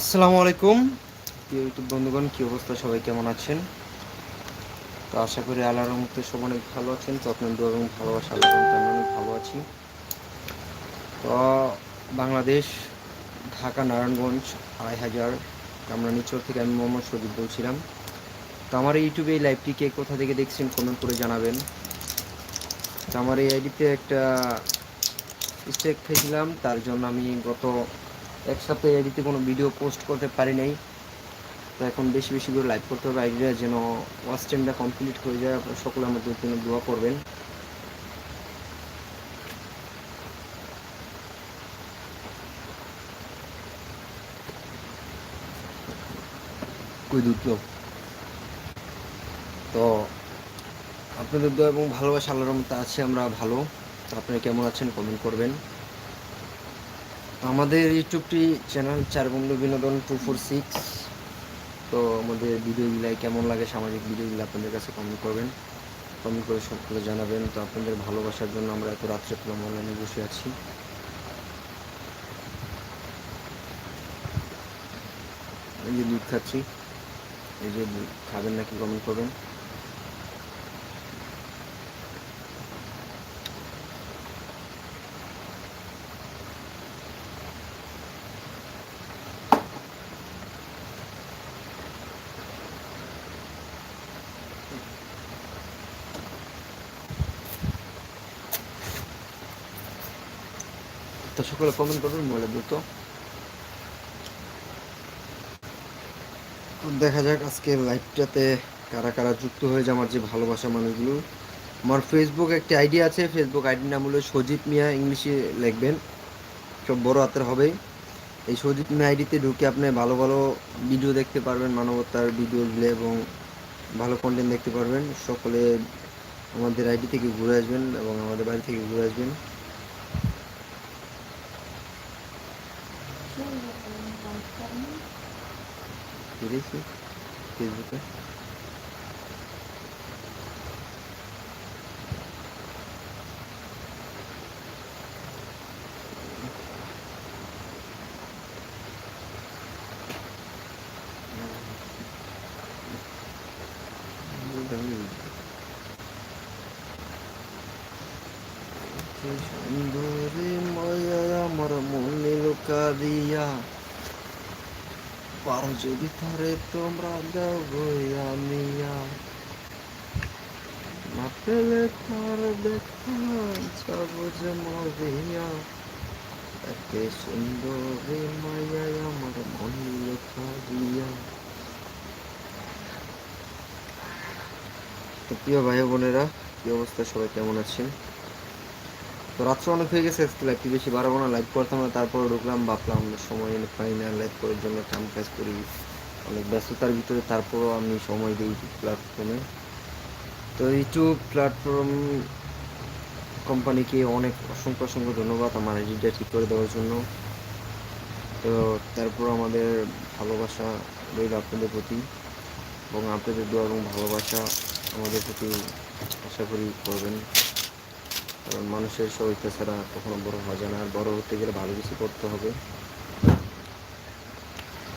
আসসালামু আলাইকুম। ইউটিউব বন্ধুগণ, কী অবস্থা? সবাই কেমন আছেন? তো আশা করি আল্লাহর রহমতে সব অনেক ভালো আছেন। তো আপনার এবং ভালোবাসা আল্লাহ আমি অনেক ভালো আছি। তো বাংলাদেশ, ঢাকা, নারায়ণগঞ্জ আড়াই হাজার আমরা নিচর থেকে আমি মোহাম্মদ সজিব বলছিলাম। তো আমার ইউটিউবে এই লাইভটি কে কোথা থেকে দেখছেন কমেন্ট করে জানাবেন। তো আমার এই আইডিতে একটা স্টেক খেয়েছিলাম তার জন্য আমি গত এক সপ্তাহে কোনো ভিডিও পোস্ট করতে পারি নাই। তো এখন বেশি বেশি করে লাইভ করতে হবে। আইডিয়া যেন ওয়াচ টাইমটা কমপ্লিট হয়ে যায়। আপনারা সকলে আমাদের জন্য দোয়া করবেন। তো? আপনাদের দোয়া এবং ভালোবাসা, আল্লাহর মতো আছে, আমরা ভালো। তো আপনারা কেমন আছেন কমেন্ট করবেন। আমাদের ইউটিউবটি চ্যানেল চার বন্ধু বিনোদন টু ফোর সিক্স। তো আমাদের ভিডিওগুলো কেমন লাগে, সামাজিক ভিডিওগুলো আপনাদের কাছে কমেন্ট করবেন। কমেন্ট করে সকলে জানাবেন। তো আপনাদের ভালোবাসার জন্য আমরা এত রাত্রে পেলাম অনলাইনে বসে আছি। এই যে দুধ খাচ্ছি। এই যে খাবেন নাকি কমেন্ট করবেন? তো সকলে কমেন্ট করবেন মোবাইলে দ্রুত দেখা যাক আজকে লাইভটাতে কারা কারা যুক্ত হয়ে যায় আমার যে ভালোবাসা মানুষগুলো। আমার ফেসবুক একটি আইডি আছে ফেসবুক আইডির নাম হলো সজিব মিয়া, ইংলিশে লিখবেন। সব বড় হাতের হবে এই সজিব মিয়া আইডিতে ঢুকে আপনি ভালো ভালো ভিডিও দেখতে পারবেন, মানবতার ভিডিওগুলো এবং ভালো কন্টেন্ট দেখতে পারবেন। সকলে আমাদের আইডি থেকে ঘুরে আসবেন এবং আমাদের বাড়ি থেকে ঘুরে আসবেন। বেরিয়েছি ফেসবুকে সুন্দরী মায়া আমার মনে লোকা দিয়া পারো যদি তারে তোমরা দাও গইয়া মিয়া না পেলে তার দেখা যাব যে মরিয়া একে সুন্দরী মায়া আমার মনে লোকা দিয়া তো প্রিয় ভাই বোনেরা, কি অবস্থা? সবাই কেমন আছেন? তো রাত্রে অনেক হয়ে গেছে, আজকে লাইভটি বেশি বাড়াবো না। লাইভ করতাম না, তারপর ঢুকলাম, ভাবলাম সময় পাই না লাইভ করার জন্য কাম কাজ করি। অনেক ব্যস্ততার ভিতরে তারপরও আমি সময় দিই ইউটিউব প্ল্যাটফর্মে তো ইউটিউব প্ল্যাটফর্ম কোম্পানিকে অনেক অসংখ্য অসংখ্য ধন্যবাদ আমার আইডিটা ঠিক করে দেওয়ার জন্য। তো তারপর আমাদের ভালোবাসা রইল আপনাদের প্রতি এবং আপনাদের দোয়া এবং ভালোবাসা আমাদের প্রতি আশা করি করবেন। কারণ মানুষের ইচ্ছা ছাড়া কখনো বড় হয় না। আর বড় হতে গেলে ভালো কিছু করতে হবে।